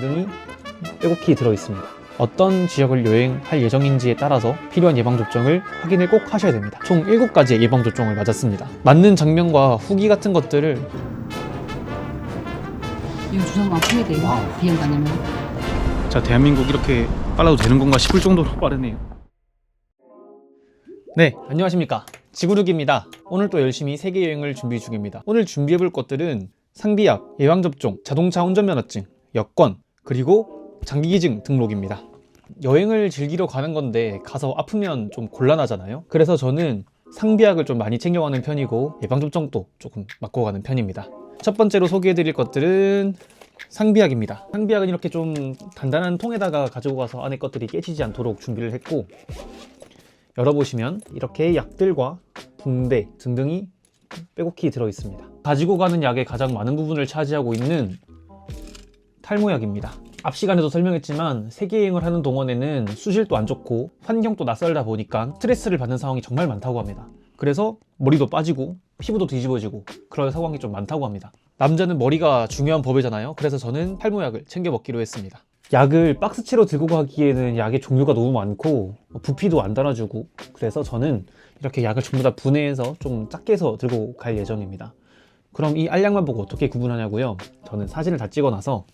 등이 빼곡히 들어 있습니다. 어떤 지역을 여행할 예정인지에 따라서 필요한 예방접종을 확인을 꼭 하셔야 됩니다. 총 7가지의 예방접종을 맞았습니다. 맞는 장면과 후기 같은 것들을 이거 주사좀 아프게 돼. 비행 다니면. 자 대한민국 이렇게 빨라도 되는 건가 싶을 정도로 빠르네요 네, 안녕하십니까. 지구룩입니다. 오늘 또 열심히 세계 여행을 준비 중입니다. 오늘 준비해 볼 것들은 상비약, 예방접종, 자동차 운전면허증, 여권, 그리고 장기기증 등록입니다. 여행을 즐기러 가는 건데 가서 아프면 좀 곤란하잖아요. 그래서 저는 상비약을 좀 많이 챙겨가는 편이고 예방접종도 조금 맞고 가는 편입니다. 첫 번째로 소개해드릴 것들은 상비약입니다. 상비약은 이렇게 좀 단단한 통에다가 가지고 가서 안에 것들이 깨지지 않도록 준비를 했고 열어보시면 이렇게 약들과 붕대 등등이 빼곡히 들어 있습니다. 가지고 가는 약의 가장 많은 부분을 차지하고 있는 탈모약입니다. 앞 시간에도 설명했지만 세계 여행을 하는 동안에는 수질도 안 좋고 환경도 낯설다 보니까 스트레스를 받는 상황이 정말 많다고 합니다. 그래서 머리도 빠지고 피부도 뒤집어지고 그런 상황이 좀 많다고 합니다. 남자는 머리가 중요한 법이잖아요. 그래서 저는 탈모약을 챙겨 먹기로 했습니다. 약을 박스채로 들고 가기에는 약의 종류가 너무 많고 부피도 안 달아주고 그래서 저는 이렇게 약을 전부 다 분해해서 좀 작게 해서 들고 갈 예정입니다. 그럼 이 알약만 보고 어떻게 구분하냐고요? 저는 사진을 다 찍어 놔서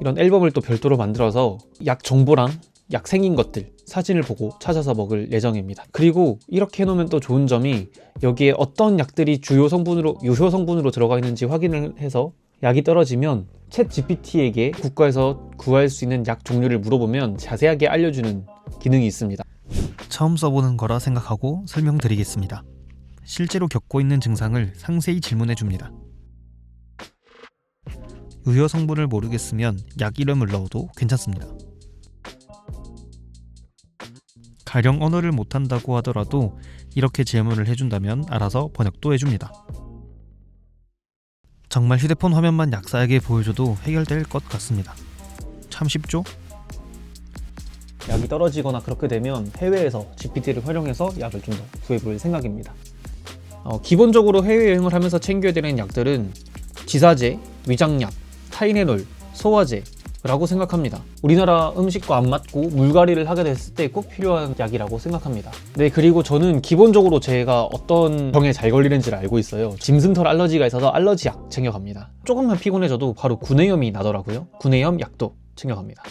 이런 앨범을 또 별도로 만들어서 약 정보랑 약 생긴 것들 사진을 보고 찾아서 먹을 예정입니다. 그리고 이렇게 해놓으면 또 좋은 점이 여기에 어떤 약들이 주요 성분으로 유효 성분으로 들어가 있는지 확인을 해서 약이 떨어지면 챗 GPT에게 국가에서 구할 수 있는 약 종류를 물어보면 자세하게 알려주는 기능이 있습니다. 처음 써보는 거라 생각하고 설명드리겠습니다. 실제로 겪고 있는 증상을 상세히 질문해 줍니다. 의료 성분을 모르겠으면 약 이름을 넣어도 괜찮습니다. 가령 언어를 못한다고 하더라도 이렇게 질문을 해준다면 알아서 번역도 해줍니다. 정말 휴대폰 화면만 약사에게 보여줘도 해결될 것 같습니다. 참 쉽죠? 약이 떨어지거나 그렇게 되면 해외에서 GPT를 활용해서 약을 좀 더 구해볼 생각입니다. 어, 기본적으로 해외 여행을 하면서 챙겨야 되는 약들은 지사제, 위장약, 타이레놀, 소화제, 라고 생각합니다. 우리나라 음식과 안 맞고 물갈이를 하게 됐을 때 꼭 필요한 약이라고 생각합니다. 네, 그리고 저는 기본적으로 제가 어떤 병에 잘 걸리는지를 알고 있어요. 짐승털 알러지가 있어서 알러지 약 챙겨갑니다. 조금만 피곤해져도 바로 구내염이 나더라고요. 구내염 약도 챙겨갑니다.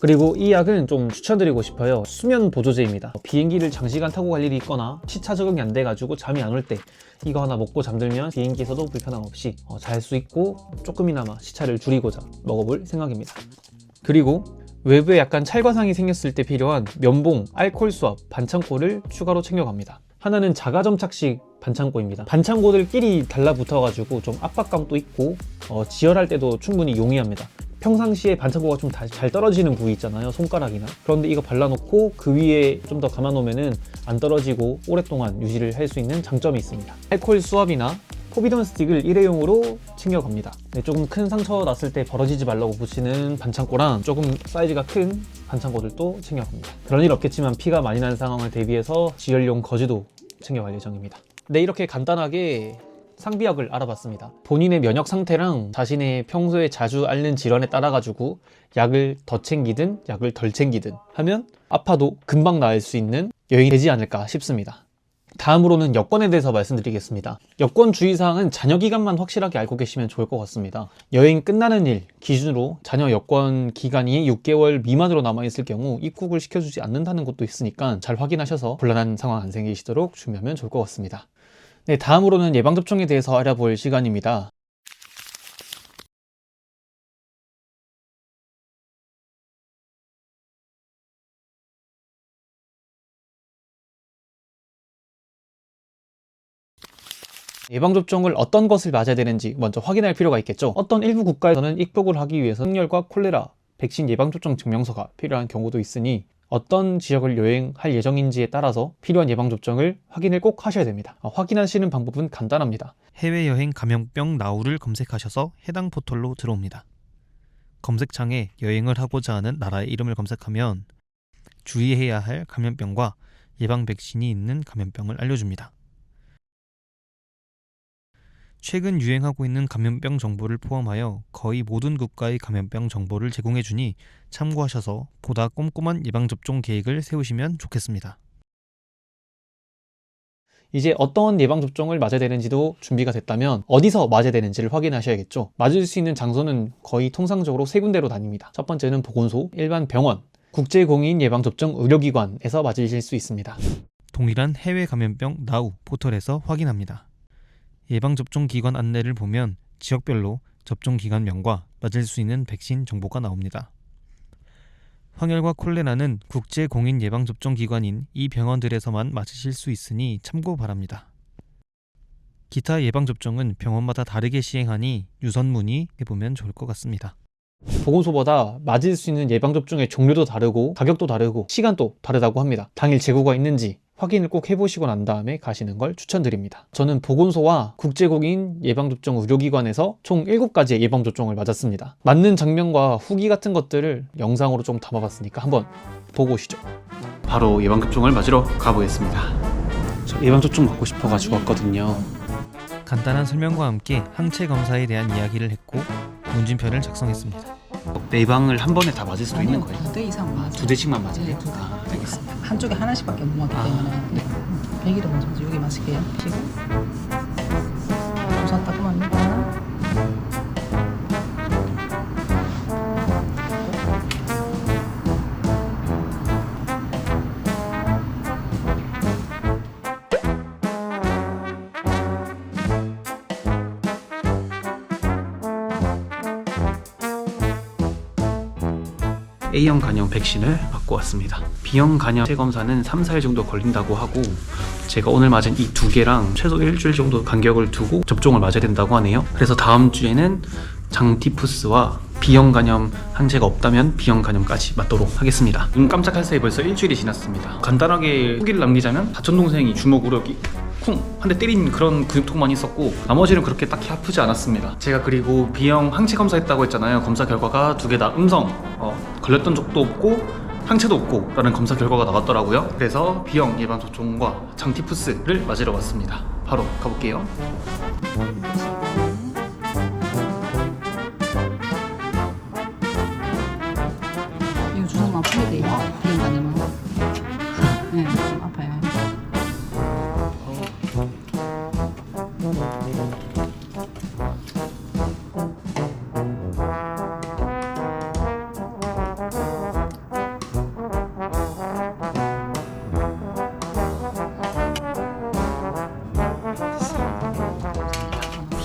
그리고 이 약은 좀 추천드리고 싶어요. 수면 보조제입니다. 비행기를 장시간 타고 갈 일이 있거나 시차 적응이 안 돼가지고 잠이 안 올 때 이거 하나 먹고 잠들면 비행기에서도 불편함 없이 어, 잘수 있고 조금이나마 시차를 줄이고자 먹어볼 생각입니다. 그리고 외부에 약간 찰과상이 생겼을 때 필요한 면봉, 알콜 수압, 반창고를 추가로 챙겨갑니다. 하나는 자가점착식 반창고입니다. 반창고들끼리 달라붙어가지고 좀 압박감도 있고 어, 지혈할 때도 충분히 용이합니다. 평상시에 반창고가 좀 잘 떨어지는 부위 있잖아요 손가락이나. 그런데 이거 발라놓고 그 위에 좀 더 감아놓으면 안 떨어지고 오랫동안 유지를 할 수 있는 장점이 있습니다. 알코올 수압이나 포비던 스틱을 일회용으로 챙겨갑니다. 네, 조금 큰 상처 났을 때 벌어지지 말라고 붙이는 반창고랑 조금 사이즈가 큰 반창고들도 챙겨갑니다. 그런 일 없겠지만 피가 많이 나는 상황을 대비해서 지혈용 거즈도 챙겨갈 예정입니다. 네 이렇게 간단하게 상비약을 알아봤습니다. 본인의 면역 상태랑 자신의 평소에 자주 앓는 질환에 따라 가지고 약을 더 챙기든 약을 덜 챙기든 하면 아파도 금방 나을 수 있는 여행이 되지 않을까 싶습니다. 다음으로는 여권에 대해서 말씀드리겠습니다. 여권 주의사항은 자녀 기간만 확실하게 알고 계시면 좋을 것 같습니다. 여행 끝나는 일 기준으로 자녀 여권 기간이 6개월 미만으로 남아있을 경우 입국을 시켜주지 않는다는 것도 있으니까 잘 확인하셔서 곤란한 상황 안 생기시도록 준비하면 좋을 것 같습니다. 네, 다음으로는 예방접종에 대해서 알아볼 시간입니다. 예방접종을 어떤 것을 맞아야 되는지 먼저 확인할 필요가 있겠죠. 어떤 일부 국가에서는 입국을 하기 위해서 흑열과 콜레라, 백신 예방접종 증명서가 필요한 경우도 있으니 어떤 지역을 여행할 예정인지에 따라서 필요한 예방접종을 확인을 꼭 하셔야 됩니다. 어, 확인하시는 방법은 간단합니다. 해외여행 감염병 나우를 검색하셔서 해당 포털로 들어옵니다. 검색창에 여행을 하고자 하는 나라의 이름을 검색하면 주의해야 할 감염병과 예방 백신이 있는 감염병을 알려줍니다. 최근 유행하고 있는 감염병 정보를 포함하여 거의 모든 국가의 감염병 정보를 제공해 주니 참고하셔서 보다 꼼꼼한 예방접종 계획을 세우시면 좋겠습니다. 이제 어떤 예방접종을 맞아야 되는지도 준비가 됐다면 어디서 맞아야 되는지를 확인하셔야겠죠. 맞을 수 있는 장소는 거의 통상적으로 세 군데로 다닙니다. 첫 번째는 보건소, 일반 병원, 국제공인 예방접종 의료기관에서 맞으실 수 있습니다. 동일한 해외 감염병 나우 포털에서 확인합니다. 예방접종 기관 안내를 보면 지역별로 접종 기간명과 맞을 수 있는 백신 정보가 나옵니다. 황열과 콜레라는 국제 공인 예방접종 기관인 이 병원들에서만 맞으실 수 있으니 참고 바랍니다. 기타 예방접종은 병원마다 다르게 시행하니 유선 문의해 보면 좋을 것 같습니다. 보건소보다 맞을 수 있는 예방접종의 종류도 다르고 가격도 다르고 시간도 다르다고 합니다. 당일 재고가 있는지 확인을 꼭 해보시고 난 다음에 가시는 걸 추천드립니다. 저는 보건소와 국제공인 예방접종 의료기관에서 총 7가지의 예방접종을 맞았습니다. 맞는 장면과 후기 같은 것들을 영상으로 좀 담아봤으니까 한번 보고 오시죠. 바로 예방접종을 맞으러 가보겠습니다. 저 예방접종 맞고 싶어가지고 왔거든요. 간단한 설명과 함께 항체 검사에 대한 이야기를 했고 문진표를 작성했습니다. 네 방을 한 번에 다 맞을 수도 있는 거예요? 두대 이상 맞아. 두 대씩만 맞아요? 네, 두 대. 아, 알겠습니다. 한쪽에 하나씩밖에 못 맞기 때문에. 네. 배기도 먼저 하죠. 여기 마실게요. 지금. 우선 따 A형 간염 백신을 맞고 왔습니다. B형 간염 재검사는 3, 4일 정도 걸린다고 하고 제가 오늘 맞은 이 두 개랑 최소 일주일 정도 간격을 두고 접종을 맞아야 된다고 하네요. 그래서 다음 주에는 장티푸스와 B형 간염 항체가 없다면 B형 간염까지 맞도록 하겠습니다. 눈 깜짝할 사이 벌써 일주일이 지났습니다. 간단하게 후기를 남기자면 사촌 동생이 주먹으로 쿵! 한 대 때린 그런 근육통만 있었고 나머지는 그렇게 딱히 아프지 않았습니다. 제가 그리고 B형 항체 검사했다고 했잖아요. 검사 결과가 두 개 다 음성. 어, 걸렸던 적도 없고 항체도 없고 라는 검사 결과가 나왔더라고요. 그래서 B형 예방 접종과 장티푸스를 맞으러 왔습니다. 바로 가볼게요.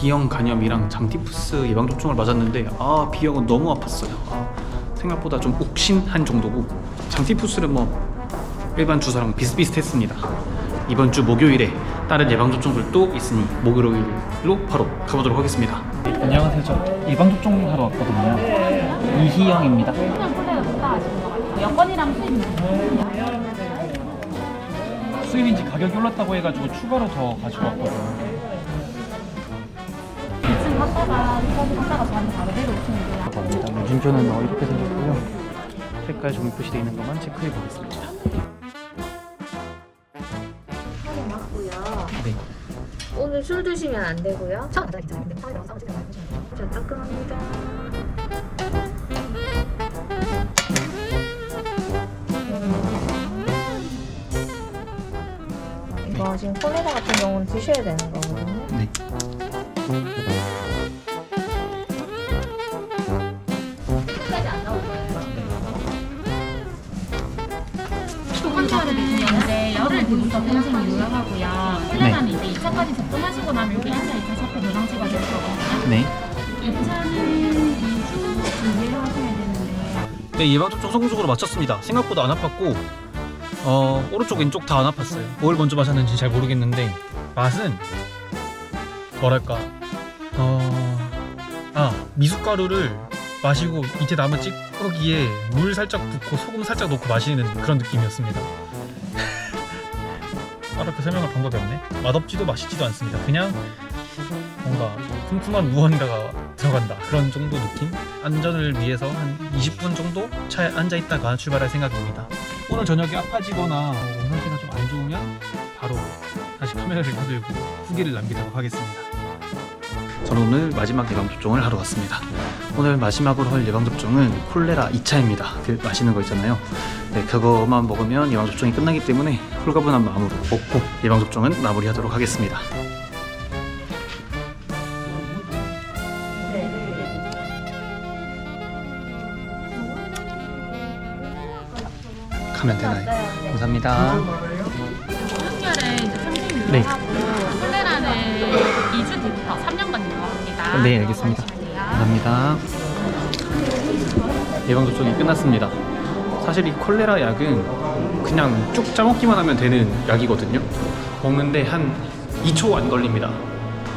B형 간염이랑 장티푸스 예방 접종을 맞았는데 아 B형은 너무 아팠어요. 아, 생각보다 좀 옥신한 정도고 장티푸스는 뭐 일반 주사랑 비슷비슷했습니다. 이번 주 목요일에 다른 예방 접종들도 있으니 목요일로 바로 가보도록 하겠습니다. 안녕하세요. 저 예방 접종 하러 왔거든요. 이희영입니다. 여권이랑 수입 수입인지 가격이 올랐다고 해가지고 추가로 더 가지고 왔거든요. 저한테 바로 돼요. 감사합니다. 문진표는 어, 이렇게 생겼고요. 색깔 종이 표시되어 있는 것만 체크해 보겠습니다. 맞고요. 네. 오늘 술 드시면 안 되고요. 처음 안 괜찮아요. 근데 파이랑 싸우지 말고 자, 따끔합니다. 이거 지금 콜레라 같은 경우는 드셔야 되는 거거든요. 네. 2부터 평생 유효하고요. 플레단이 이제 2차까지 접종하시고 나면 여기 1차, 2차 샤프 노랑지가 될 거거든요. 네. 2차는 2주 이내로 하셔야 되는데 네, 예방접종 성공적으로 마쳤습니다. 생각보다 안 아팠고, 어, 오른쪽, 왼쪽 다 안 아팠어요. 뭘 먼저 마셨는지 잘 모르겠는데, 맛은, 뭐랄까, 어, 아, 미숫가루를 마시고 이제 남은 찌꺼기에 물 살짝 붓고 소금 살짝 넣고 마시는 그런 느낌이었습니다. 따로 그 설명할 방법이 없네. 맛없지도 맛있지도 않습니다. 그냥 뭔가 쿰쿰한 무언가가 들어간다 그런 정도 느낌? 안전을 위해서 한 20분 정도 차에 앉아 있다가 출발할 생각입니다. 오늘 저녁에 아파지거나 몸 상태가 좀 안 좋으면 바로 다시 카메라를 켜들고 후기를 남기도록 하겠습니다. 저는 오늘 마지막 예방접종을 하러 왔습니다. 오늘 마지막으로 할 예방접종은 콜레라 2차입니다. 그 마시는 거 있잖아요. 네, 그거만 먹으면 예방접종이 끝나기 때문에 홀가분한 마음으로 먹고 예방접종은 마무리하도록 하겠습니다. 가면 되나요? 감사합니다. 이제 네. 유효하고 콜레라는 2주 뒤부터 3년간 유효합니다. 네, 알겠습니다. 감사합니다. 예방접종이 끝났습니다. 사실 이 콜레라 약은 그냥 쭉 짜먹기만 하면 되는 약이거든요. 먹는데 한 2초 안 걸립니다.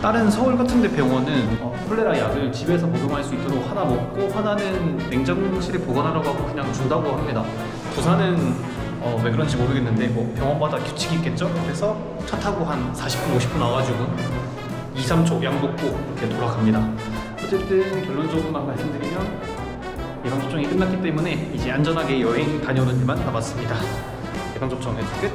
다른 서울 같은 데 병원은 어, 콜레라 약을 집에서 복용할 수 있도록 하나 먹고 하나는 냉장실에 보관하라고 하고 그냥 준다고 합니다. 부산은 어, 왜 그런지 모르겠는데 뭐 병원마다 규칙이 있겠죠? 그래서 차 타고 한 40분, 50분 나와가지고 2, 3초 약 먹고 이렇게 돌아갑니다. 어쨌든 결론적으로만 말씀드리면 예방 접종이 끝났기 때문에 이제 안전하게 여행 다녀오는 데만 남았습니다. 예방 접종은 끝.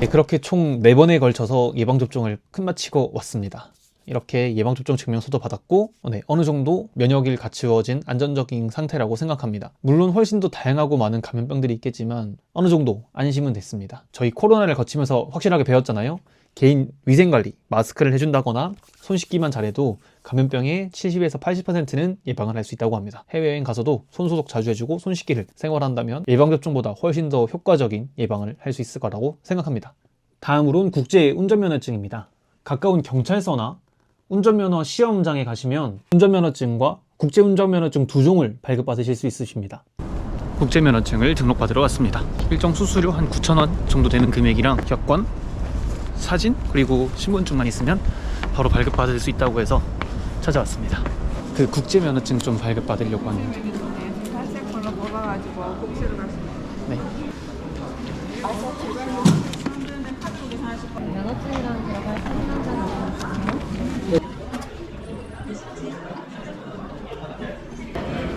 네, 그렇게 총 4번에 걸쳐서 예방접종을 끝마치고 왔습니다. 이렇게 예방접종 증명서도 받았고 네, 어느 정도 면역이 갖추어진 안전적인 상태라고 생각합니다. 물론 훨씬 더 다양하고 많은 감염병들이 있겠지만 어느 정도 안심은 됐습니다. 저희 코로나를 거치면서 확실하게 배웠잖아요. 개인 위생관리, 마스크를 해준다거나 손 씻기만 잘해도 감염병의 70에서 80%는 예방을 할 수 있다고 합니다. 해외여행 가서도 손 소독 자주 해주고 손 씻기를 생활한다면 예방접종보다 훨씬 더 효과적인 예방을 할 수 있을 거라고 생각합니다. 다음으론 국제 운전면허증입니다. 가까운 경찰서나 운전면허 시험장에 가시면 운전면허증과 국제 운전면허증 두 종을 발급받으실 수 있으십니다. 국제면허증을 등록받으러 왔습니다. 일정 수수료 한 9,000원 정도 되는 금액이랑 여권, 사진, 그리고 신분증만 있으면 바로 발급받을 수 있다고 해서 찾아왔습니다. 그 국제 면허증 좀 발급받으려고 하는데. 네. 면허증이랑 들어갈 상관자는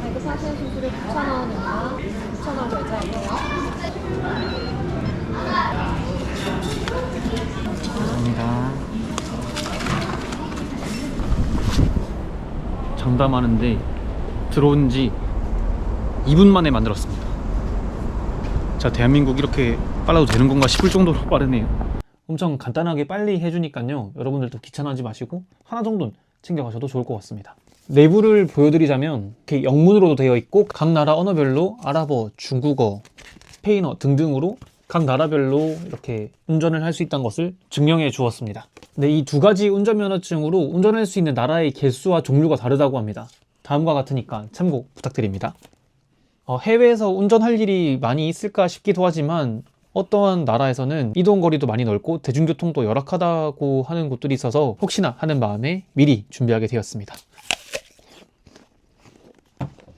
발급하시는 수수료 9,000원입니다. 9,000원 결제하고요. 감사합니다. 장담하는데 들어온 지 2분 만에 만들었습니다. 자, 대한민국 이렇게 빨라도 되는 건가 싶을 정도로 빠르네요. 엄청 간단하게 빨리 해주니까요. 여러분들도 귀찮아하지 마시고 하나 정도는 챙겨가셔도 좋을 것 같습니다. 내부를 보여드리자면 이렇게 영문으로도 되어 있고 각 나라 언어별로 아랍어, 중국어, 스페인어 등등으로 각 나라별로 이렇게 운전을 할 수 있다는 것을 증명해 주었습니다. 근데 이두 가지 운전면허증으로 운전할 수 있는 나라의 개수와 종류가 다르다고 합니다. 다음과 같으니까 참고 부탁드립니다. 어, 해외에서 운전할 일이 많이 있을까 싶기도 하지만 어떠한 나라에서는 이동 거리도 많이 넓고 대중교통도 열악하다고 하는 곳들이 있어서 혹시나 하는 마음에 미리 준비하게 되었습니다.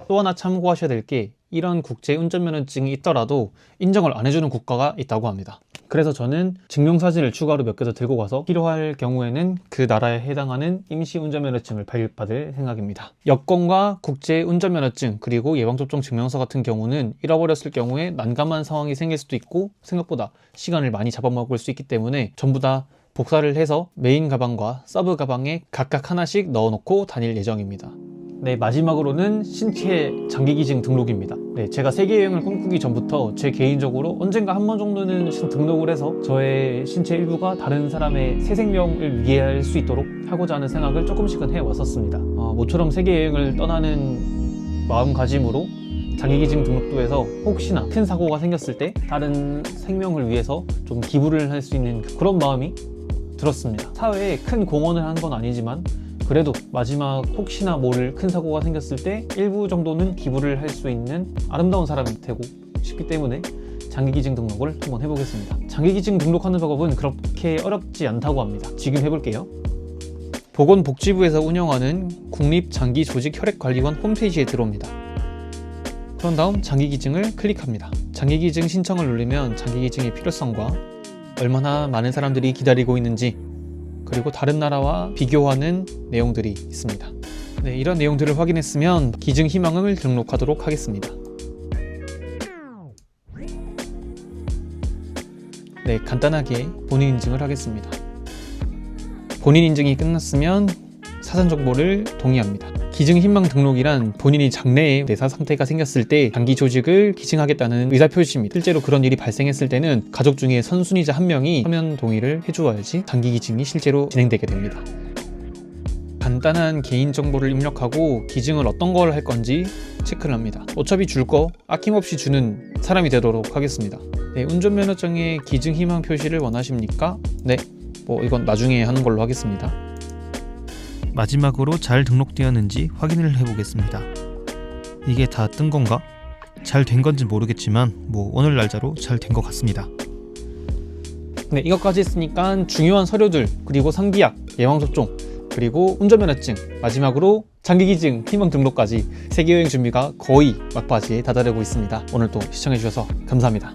또 하나 참고하셔야 될 게 이런 국제 운전면허증이 있더라도 인정을 안 해주는 국가가 있다고 합니다. 그래서 저는 증명사진을 추가로 몇 개 더 들고 가서 필요할 경우에는 그 나라에 해당하는 임시 운전면허증을 발급받을 생각입니다. 여권과 국제 운전면허증 그리고 예방접종 증명서 같은 경우는 잃어버렸을 경우에 난감한 상황이 생길 수도 있고 생각보다 시간을 많이 잡아먹을 수 있기 때문에 전부 다 복사를 해서 메인 가방과 서브 가방에 각각 하나씩 넣어놓고 다닐 예정입니다. 네, 마지막으로는 신체 장기기증 등록입니다. 네, 제가 세계 여행을 꿈꾸기 전부터 제 개인적으로 언젠가 한 번 정도는 신- 등록을 해서 저의 신체 일부가 다른 사람의 새 생명을 위해할 수 있도록 하고자 하는 생각을 조금씩은 해왔었습니다. 어, 모처럼 세계 여행을 떠나는 마음가짐으로 장기기증 등록도 해서 혹시나 큰 사고가 생겼을 때 다른 생명을 위해서 좀 기부를 할 수 있는 그런 마음이 들었습니다. 사회에 큰 공헌을 한 건 아니지만 그래도 마지막 혹시나 모를 큰 사고가 생겼을 때 일부 정도는 기부를 할 수 있는 아름다운 사람이 되고 싶기 때문에 장기기증 등록을 한번 해보겠습니다. 장기기증 등록하는 방법은 그렇게 어렵지 않다고 합니다. 지금 해볼게요. 보건복지부에서 운영하는 국립장기조직혈액관리원 홈페이지에 들어옵니다. 그런 다음 장기기증을 클릭합니다. 장기기증 신청을 누르면 장기기증의 필요성과 얼마나 많은 사람들이 기다리고 있는지 그리고 다른 나라와 비교하는 내용들이 있습니다. 네, 이런 내용들을 확인했으면 기증 희망을 등록하도록 하겠습니다. 네, 간단하게 본인 인증을 하겠습니다. 본인 인증이 끝났으면 사전 정보를 동의합니다. 기증 희망 등록이란 본인이 장래에 내사 상태가 생겼을 때 장기 조직을 기증하겠다는 의사 표시입니다. 실제로 그런 일이 발생했을 때는 가족 중에 선순위자 한 명이 서면 동의를 해주어야지 장기 기증이 실제로 진행되게 됩니다. 간단한 개인 정보를 입력하고 기증을 어떤 걸 할 건지 체크를 합니다. 어차피 줄 거 아낌없이 주는 사람이 되도록 하겠습니다. 네, 운전면허증에 기증 희망 표시를 원하십니까? 네, 뭐 이건 나중에 하는 걸로 하겠습니다. 마지막으로 잘 등록되었는지 확인을 해보겠습니다. 이게 다 뜬 건가? 잘 된 건지 모르겠지만 뭐 오늘 날짜로 잘 된 것 같습니다. 네, 이것까지 했으니까 중요한 서류들, 그리고 상비약, 예방접종, 그리고 운전면허증, 마지막으로 장기기증, 희망 등록까지 세계여행 준비가 거의 막바지에 다다르고 있습니다. 오늘 또 시청해주셔서 감사합니다.